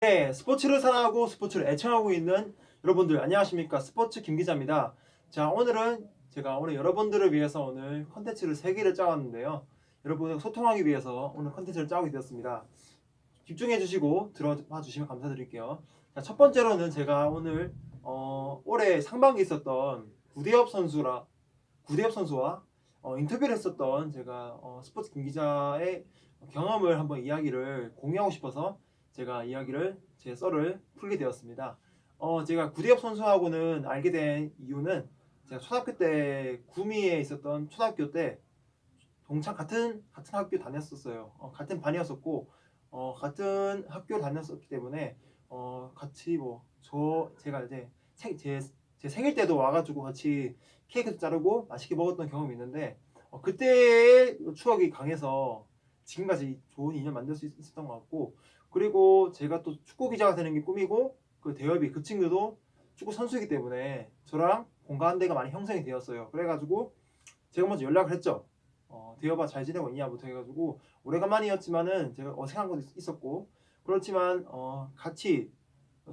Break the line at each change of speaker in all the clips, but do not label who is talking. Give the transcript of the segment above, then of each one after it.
네, 스포츠를 사랑하고 스포츠를 애청하고 있는 여러분들 안녕하십니까 스포츠 김 기자입니다. 자 오늘은 제가 오늘 여러분들을 위해서 오늘 컨텐츠를 3개를 짜왔는데요. 여러분과 소통하기 위해서 오늘 컨텐츠를 짜게 되었습니다. 집중해 주시고 들어봐 주시면 감사드릴게요. 자, 첫 번째로는 제가 오늘 어, 올해 상반기 있었던 구대엽 선수라 구대엽 선수와 어, 인터뷰를 했었던 제가 어, 스포츠 김 기자의 경험을 한번 이야기를 공유하고 싶어서 제가 이야기를 제 썰을 풀게 되었습니다. 어, 제가 구대엽 선수하고는 알게 된 이유는 제가 초등학교 때 구미에 있었던 초등학교 때 동창 같은 같은 학교 다녔었어요. 어, 같은 반이었었고 어, 같은 학교 다녔었기 때문에 어, 같이 뭐 저 제가 이제 생, 제, 제 생일 때도 와가지고 같이 케이크도 자르고 맛있게 먹었던 경험이 있는데 어, 그때의 추억이 강해서 지금까지 좋은 인연 만들 수 있- 있었던 것 같고 그리고 제가 또 축구 기자가 되는 게 꿈이고 그 대엽이 그 친구도 축구 선수이기 때문에 저랑 공감대가 많이 형성이 되었어요. 그래가지고 제가 먼저 연락을 했죠. 어, 대엽아 잘 지내고 있냐부터 해가지고 오래간만이었지만은 제가 어색한 것도 있- 있었고 그렇지만 어, 같이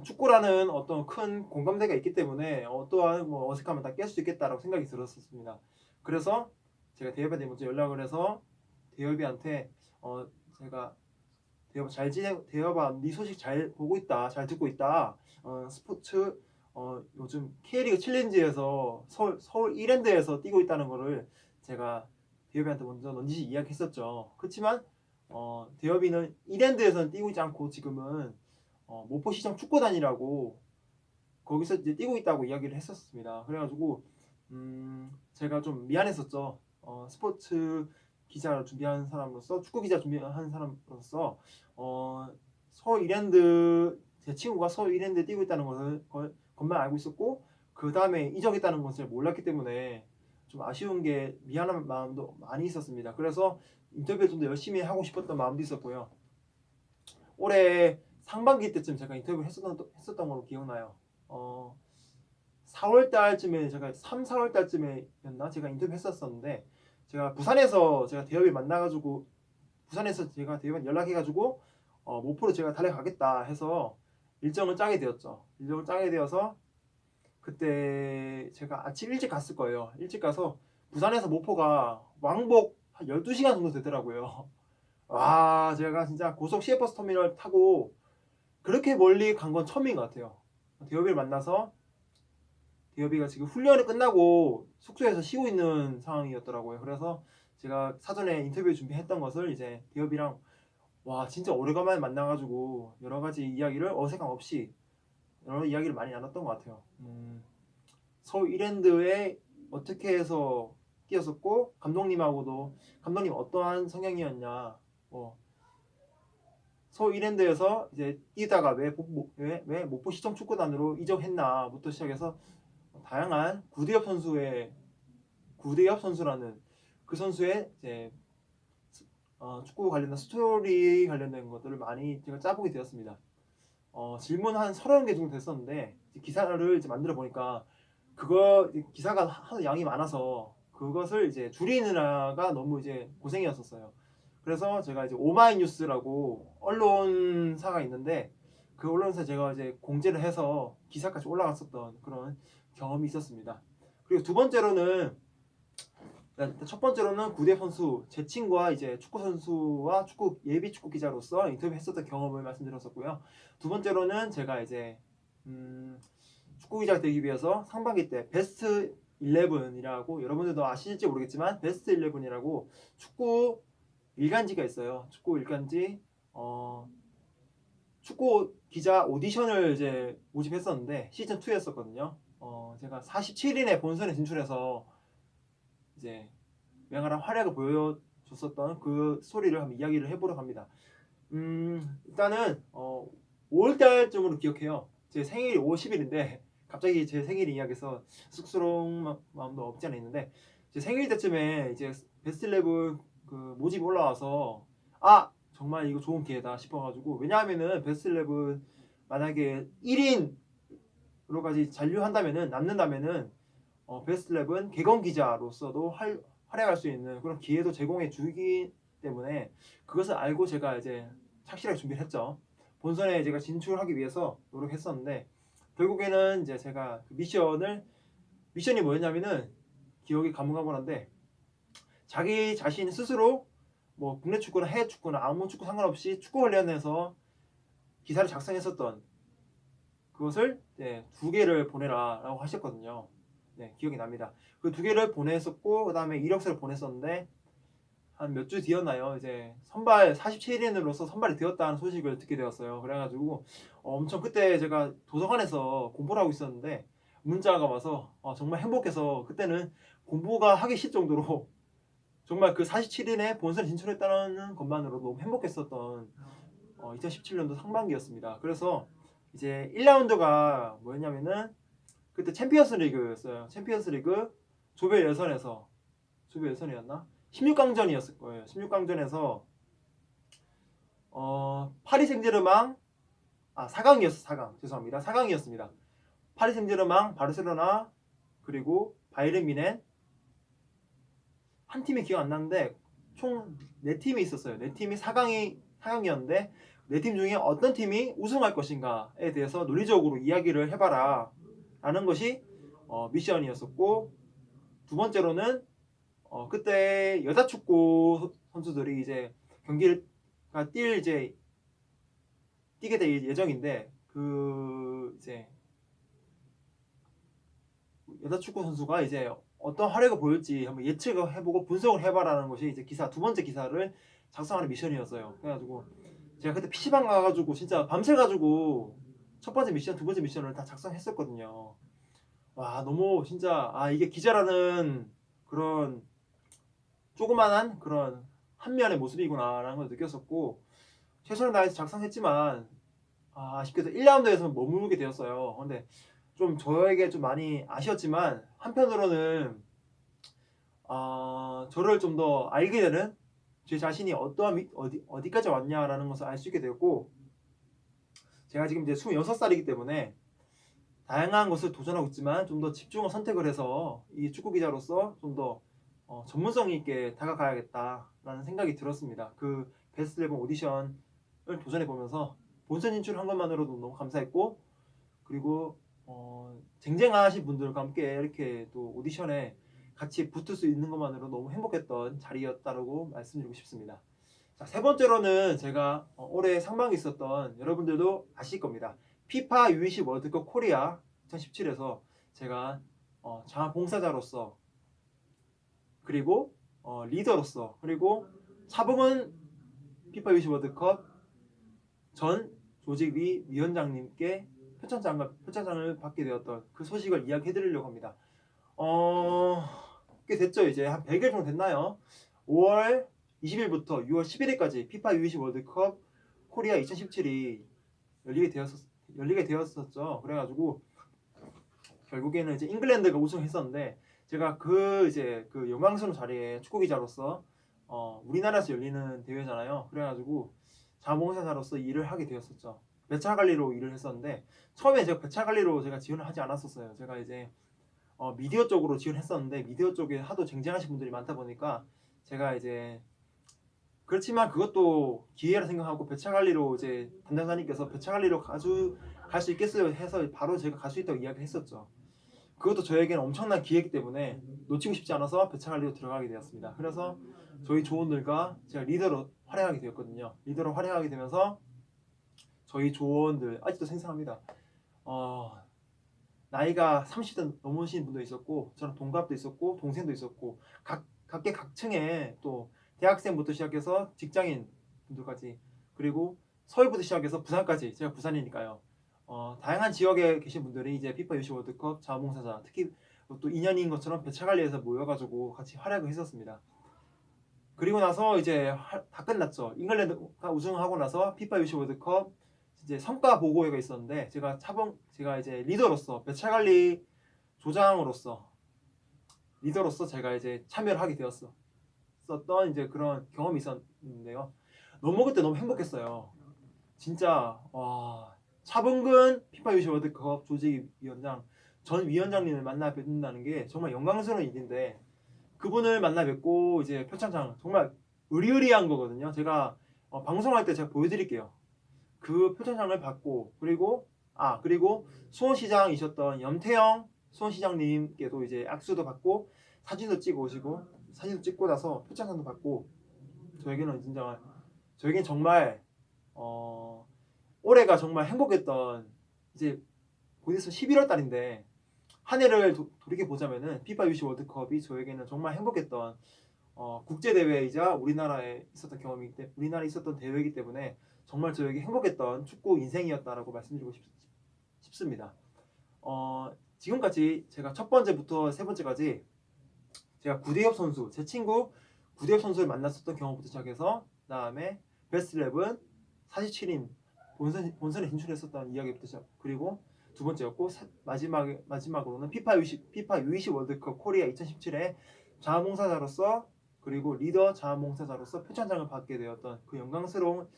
축구라는 어떤 큰 공감대가 있기 때문에 어떠한 뭐 어색함을 다 깰 수 있겠다라고 생각이 들었었습니다. 그래서 제가 대엽한테 먼저 연락을 해서 대엽이한테 어, 제가 대엽아 잘 지내 대엽아 네 소식 잘 보고 있다 잘 듣고 있다 어, 스포츠 어, 요즘 K리그 챌린지에서 서울 서울 이랜드에서 뛰고 있다는 거를 제가 대엽이한테 먼저 넌지시 이야기했었죠. 그렇지만 어, 대엽이는 이랜드에서는 뛰고 있지 않고 지금은 어, 모포시장 축구단이라고 거기서 이제 뛰고 있다고 이야기를 했었습니다. 그래가지고 음, 제가 좀 미안했었죠. 어, 스포츠 기자를 준비하는 사람으로서 축구 기자 준비하는 사람으로서 어, 서울 이랜드 제 친구가 서울 이랜드에 뛰고 있다는 것을 걸- 것만 알고 있었고 그 다음에 이적했다는 것을 몰랐기 때문에 좀 아쉬운 게 미안한 마음도 많이 있었습니다. 그래서 인터뷰를 좀더 열심히 하고 싶었던 마음도 있었고요. 올해 상반기 때쯤 제가 인터뷰를 했었던, 했었던 걸로 기억나요. 어, 4월 달쯤에 제가 3, 4월 달쯤에였나 제가 인터뷰 했었었는데 제가 부산에서 제가 대엽이 만나가지고 부산에서 제가 대엽한테 연락해가지고 어, 모포로 제가 달려가겠다 해서 일정을 짜게 되었죠. 일정을 짜게 되어서 그때 제가 아침 일찍 갔을 거예요. 일찍 가서 부산에서 모포가 왕복 한 12시간 정도 되더라고요. 와, 제가 진짜 고속 시외버스 터미널 타고 그렇게 멀리 간 건 처음인 것 같아요. 대엽이를 만나서 대엽이가 지금 훈련이 끝나고 숙소에서 쉬고 있는 상황이었더라고요. 그래서 제가 사전에 인터뷰 준비했던 것을 이제 대엽이랑 와 진짜 오래간만에 만나가지고 여러 가지 이야기를 어색함 없이 여러 이야기를 많이 나눴던 것 같아요. 음, 서울 이랜드에 어떻게 해서 뛰었었고 감독님하고도 감독님 어떠한 성향이었냐 뭐 서울 이랜드에서 이제 뛰다가 왜, 모- 왜, 왜 목포 시청 축구단으로 이적했나부터 시작해서 다양한 구대엽 선수의 구대엽 선수라는 그 선수의 이제 어, 축구 관련된 스토리 관련된 것들을 많이 제가 짜보게 되었습니다. 어, 질문 한 30개 정도 됐었는데 기사를 이제 만들어 보니까 그거 기사가 하도 양이 많아서 그것을 이제 줄이느라가 너무 이제 고생이었었어요. 그래서 제가 이제 오마이뉴스라고 언론사가 있는데 그 언론사 제가 이제 공지를 해서 기사까지 올라갔었던 그런 경험이 있었습니다. 그리고 두 번째로는 일단 첫 번째로는 구대 선수 제 친구와 이제 축구 선수와 축구 예비 축구 기자로서 인터뷰했었던 경험을 말씀드렸었고요. 두 번째로는 제가 이제 음, 축구 기자가 되기 위해서 상반기 때 베스트 11이라고 여러분들도 아실지 모르겠지만 베스트 11이라고 축구 일간지가 있어요. 축구 일간지 어, 축구 기자 오디션을 이제 모집했었는데 시즌 2였었거든요. 어, 제가 47인의 본선에 진출해서 이제 맹활한 활약을 보여줬었던 그 스토리를 한번 이야기를 해보려고 합니다. 음, 일단은 어, 5월달쯤으로 기억해요. 제 생일이 50일인데 갑자기 제 생일 이야기해서 쑥스러운 마- 마음도 없지 않아 있는데 제 생일 때쯤에 이제 베스트 레벨 그 모집 올라와서 아 정말 이거 좋은 기회다 싶어가지고 왜냐하면은 베스트 레벨 만약에 1인 으로까지 잔류한다면은 남는다면은 어, 베스트 랩은 개건 기자로서도 활, 활약할 수 있는 그런 기회도 제공해 주기 때문에 그것을 알고 제가 이제 착실하게 준비를 했죠. 본선에 제가 진출하기 위해서 노력했었는데 결국에는 이제 제가 그 미션을 미션이 뭐였냐면은 기억이 가물가물한데 자기 자신 스스로 뭐 국내 축구나 해외 축구나 아무 축구 상관없이 축구 관련해서 기사를 작성했었던 그것을 네, 두 개를 보내라라고 하셨거든요. 네, 기억이 납니다. 그 두 개를 보냈었고 그다음에 이력서를 보냈었는데 한 몇 주 뒤였나요? 이제 선발 47인으로서 선발이 되었다는 소식을 듣게 되었어요. 그래가지고 어, 엄청 그때 제가 도서관에서 공부를 하고 있었는데 문자가 와서 어, 정말 행복해서 그때는 공부가 하기 싫을 정도로 정말 그 47인에 본선 진출했다는 것만으로 너무 행복했었던 어, 2017년도 상반기였습니다. 그래서 이제 1라운드가 뭐였냐면은 그때 챔피언스 리그였어요. 챔피언스 리그 조별 예선에서 조별 예선이었나? 16강전이었을 거예요. 16강전에서 어 파리 생제르맹 아 4강이었어 4강 죄송합니다 4강이었습니다. 파리 생제르맹 바르셀로나 그리고 바이에른 미넨 한 팀이 기억 안 나는데 총네 팀이 있었어요. 네 팀이 4강이 4강이었는데 네 팀 중에 어떤 팀이 우승할 것인가에 대해서 논리적으로 이야기를 해봐라 라는 것이 어, 미션이었었고 두 번째로는 어, 그때 여자 축구 선수들이 이제 경기를 가뛸 이제 뛰게 될 예정인데 그 이제 여자 축구 선수가 이제 어떤 활약을 보일지 한번 예측을 해보고 분석을 해봐라는 것이 이제 기사 두 번째 기사를 작성하는 미션이었어요. 그래가지고 제가 그때 PC방 가가지고 진짜 밤새 가지고 첫 번째 미션, 두 번째 미션을 다 작성했었거든요. 와 너무 진짜 아 이게 기자라는 그런 조그만한 그런 한 면의 모습이구나라는 걸 느꼈었고 최선을 다해서 작성했지만 아, 아쉽게도 1라운드에서 머무르게 되었어요. 근데 좀 저에게 좀 많이 아쉬웠지만 한편으로는 아, 저를 좀 더 알게 되는 제 자신이 어떠한 위- 어디 어디까지 왔냐라는 것을 알 수 있게 되었고 제가 지금 이제 26살이기 때문에 다양한 것을 도전하고 있지만 좀 더 집중을 선택을 해서 이 축구 기자로서 좀더 어, 전문성 있게 다가가야겠다라는 생각이 들었습니다. 그 베스트 11 오디션을 도전해 보면서 본선 진출한 것만으로도 너무 감사했고 그리고 어, 쟁쟁하신 분들과 함께 이렇게 또 오디션에 같이 붙을 수 있는 것만으로 너무 행복했던 자리였다고 말씀드리고 싶습니다. 자, 세 번째로는 제가 어, 올해 상반기 있었던 여러분들도 아실 겁니다. 피파 U20 월드컵 코리아 2017에서 제가 어, 자원봉사자로서 그리고 어, 리더로서 그리고 차범은 피파 U20 월드컵 전 조직위 위원장님께 표창장과 표창장을 받게 되었던 그 소식을 이야기해드리려고 합니다. 어, 꽤 됐죠 이제 한 100일 정도 됐나요? 5월 20일부터 6월 11일까지 피파 U20 월드컵 코리아 2017이 열리게 되었었 열리게 되었었죠. 그래가지고 결국에는 이제 잉글랜드가 우승했었는데 제가 그 이제 그 영광스러운 자리에 축구 기자로서 어, 우리나라에서 열리는 대회잖아요. 그래가지고 자원봉사자로서 일을 하게 되었었죠. 배차 관리로 일을 했었는데 처음에 제가 배차 관리로 제가 지원을 하지 않았었어요. 제가 이제 어, 미디어 쪽으로 지원했었는데 미디어 쪽에 하도 쟁쟁하신 분들이 많다 보니까 제가 이제 그렇지만 그것도 기회라 생각하고 배차 관리로 이제 담당자님께서 배차 관리로 가주 갈수 있겠어요 해서 바로 제가 갈 수 있다고 이야기했었죠. 그것도 저에게는 엄청난 기회이기 때문에 놓치고 싶지 않아서 배차 관리로 들어가게 되었습니다. 그래서 저희 조원들과 제가 리더로 활약하게 되었거든요. 리더로 활약하게 되면서 저희 조원들 아직도 생생합니다. 어, 나이가 30대 넘으신 분도 있었고 저는 동갑도 있었고 동생도 있었고 각 각계 각층에 또 대학생부터 시작해서 직장인 분들까지 그리고 서울부터 시작해서 부산까지 제가 부산이니까요. 어, 다양한 지역에 계신 분들이 이제 피파 유시 월드컵 자원봉사자 특히 또 인연인 것처럼 배차 관리에서 모여가지고 같이 활약을 했었습니다. 그리고 나서 이제 하- 다 끝났죠. 잉글랜드가 우승하고 나서 피파 유시 월드컵 이제 성과 보고회가 있었는데 제가 차범 제가 이제 리더로서 배차 관리 조장으로서 리더로서 제가 이제 참여를 하게 되었어. 썼던 이제 그런 경험이 있었는데요. 너무 그때 너무 행복했어요. 진짜 와 차범근 피파 유시 월드컵 조직 위원장 전 위원장님을 만나 뵙는다는 게 정말 영광스러운 일인데 그분을 만나 뵙고 이제 표창장 정말 의리의리한 거거든요. 제가 어, 방송할 때 제가 보여드릴게요. 그 표창장을 받고 그리고 아 그리고 수원시장이셨던 염태영 수원시장님께도 이제 악수도 받고 사진도 찍어 오시고 사진도 찍고 나서 표창장도 받고 저에게는 진짜 저에겐 정말 어 올해가 정말 행복했던 이제 곧 있으면 11월 달인데 한 해를 도, 돌이켜 보자면은 피파 유시 월드컵이 저에게는 정말 행복했던 어, 국제 대회이자 우리나라에 있었던 경험이기 때문에 우리나라에 있었던 대회이기 때문에 정말 저에게 행복했던 축구 인생이었다라고 말씀드리고 싶, 싶습니다. 어, 지금까지 제가 첫 번째부터 세 번째까지 제가 구대엽 선수 제 친구 구대엽 선수를 만났었던 경험부터 시작해서 그다음에 베스트 11 47인 본선 본선에 진출했었던 이야기부터 시작 그리고 두 번째였고 사- 마지막 마지막으로는 피파 U20 피파 U20 월드컵 코리아 2017에 자원봉사자로서 그리고 리더 자원봉사자로서 표창장을 받게 되었던 그 영광스러운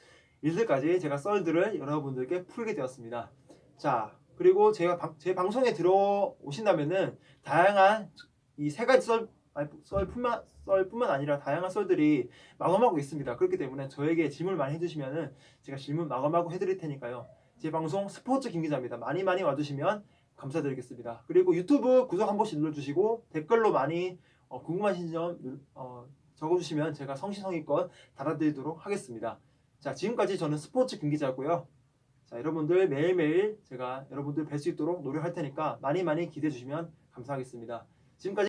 일들까지 제가 썰들을 여러분들께 풀게 되었습니다. 자 그리고 제가 방- 제 방송에 들어오신다면은 다양한 이 세 가지 썰 아니, 썰뿐만 썰뿐만 아니라 다양한 썰들이 마감하고 있습니다. 그렇기 때문에 저에게 질문을 많이 해주시면은 제가 질문 마감하고 해드릴 테니까요. 제 방송 스포츠 김 기자입니다. 많이 많이 와주시면 감사드리겠습니다. 그리고 유튜브 구독 한 번씩 눌러주시고 댓글로 많이 어, 궁금하신 점 눌- 어, 적어주시면 제가 성시성의껏 달아드리도록 하겠습니다. 자 지금까지 저는 스포츠 김 기자고요. 자 여러분들 매일매일 제가 여러분들 뵐 수 있도록 노력할 테니까 많이 많이 기대해 주시면 감사하겠습니다. 지금까지